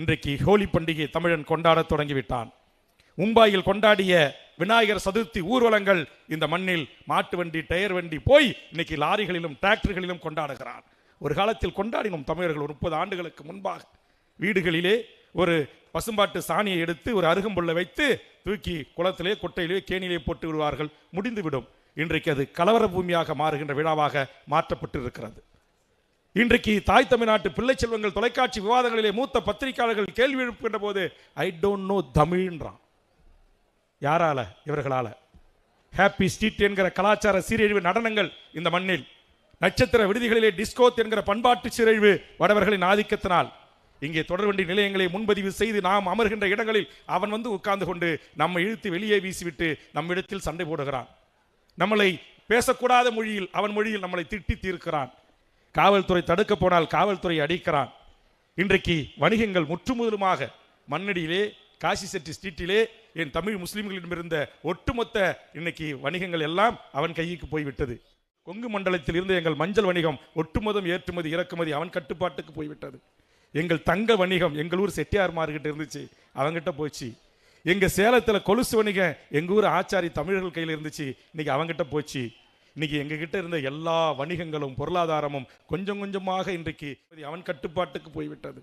இன்றைக்கு ஹோலி பண்டிகை தமிழன் கொண்டாட தொடங்கிவிட்டான். மும்பாயில் கொண்டாடிய விநாயகர் சதுர்த்தி ஊர்வலங்கள் இந்த மண்ணில் மாட்டு வண்டி டயர் வண்டி போய் இன்னைக்கு லாரிகளிலும் டிராக்டர்களிலும் கொண்டாடுகிறான். ஒரு காலத்தில் கொண்டாடினோம் தமிழர்கள் ஒரு முப்பது ஆண்டுகளுக்கு முன்பாக. வீடுகளிலே ஒரு பசும்பாட்டு சாணியை எடுத்து ஒரு அருகம்புல்லை வைத்து தூக்கி குளத்திலே கொட்டையிலே கேணியிலே போட்டு விடுவார்கள். முடிந்துவிடும். இன்றைக்கு அது கலவர பூமியாக மாறுகின்ற விழாவாக மாற்றப்பட்டு இருக்கிறது இன்றைக்கு தாய் தமிழ்நாட்டு பிள்ளை செல்வங்கள் தொலைக்காட்சி விவாதங்களிலே மூத்த பத்திரிகையாளர்கள் கேள்வி எழுப்புகின்ற போது ஐ டோன்ட் நோ தமிழ்ன்றான். யாரால? இவர்களால. ஹாப்பி ஸ்ட்ரீட் என்கிற கலாச்சார சீரழிவு நடனங்கள் இந்த மண்ணில். நட்சத்திர விடுதிகளிலே டிஸ்கோத் என்கிற பண்பாட்டு சீரழிவு வடவர்களின் ஆதிக்கத்தினால். இங்கே தொடர்வண்டி நிலையங்களை முன்பதிவு செய்து நாம் அமர்கின்ற இடங்களில் அவன் வந்து உட்கார்ந்து கொண்டு நம்மை இழுத்து வெளியே வீசிவிட்டு நம்மிடத்தில் சண்டை போடுகிறான். நம்மளை பேசக்கூடாத மொழியில் அவன் மொழியில் நம்மளை திட்டி தீர்க்கிறான். காவல்துறை தடுக்க போனால் காவல்துறை அடிக்கிறான். இன்றைக்கு வணிகங்கள் முற்றுமுதலுமாக மண்ணடியிலே காசி செட்டி ஸ்ட்ரீட்டிலே என் தமிழ் முஸ்லீம்களிடமிருந்த ஒட்டுமொத்த இன்னைக்கு வணிகங்கள் எல்லாம் அவன் கைக்கு போய்விட்டது. கொங்கு மண்டலத்தில் இருந்து எங்கள் மஞ்சள் வணிகம் ஒட்டுமொத்தம் ஏற்றுமதி இறக்குமதி அவன் கட்டுப்பாட்டுக்கு போய்விட்டது. எங்கள் தங்க வணிகம் எங்கள் ஊர் செட்டியார் இருந்துச்சு அவங்ககிட்ட போச்சு. எங்கள் சேலத்தில் கொலுசு வணிகம் எங்கள் ஊர் ஆச்சாரி தமிழர்கள் கையில் இருந்துச்சு இன்னைக்கு அவங்ககிட்ட போச்சு. இன்னைக்கு எங்ககிட்ட இருந்த எல்லா வணிகங்களும் பொருளாதாரமும் கொஞ்சம் கொஞ்சமாக இன்றைக்கு அவன் கட்டுப்பாட்டுக்கு போய்விட்டது.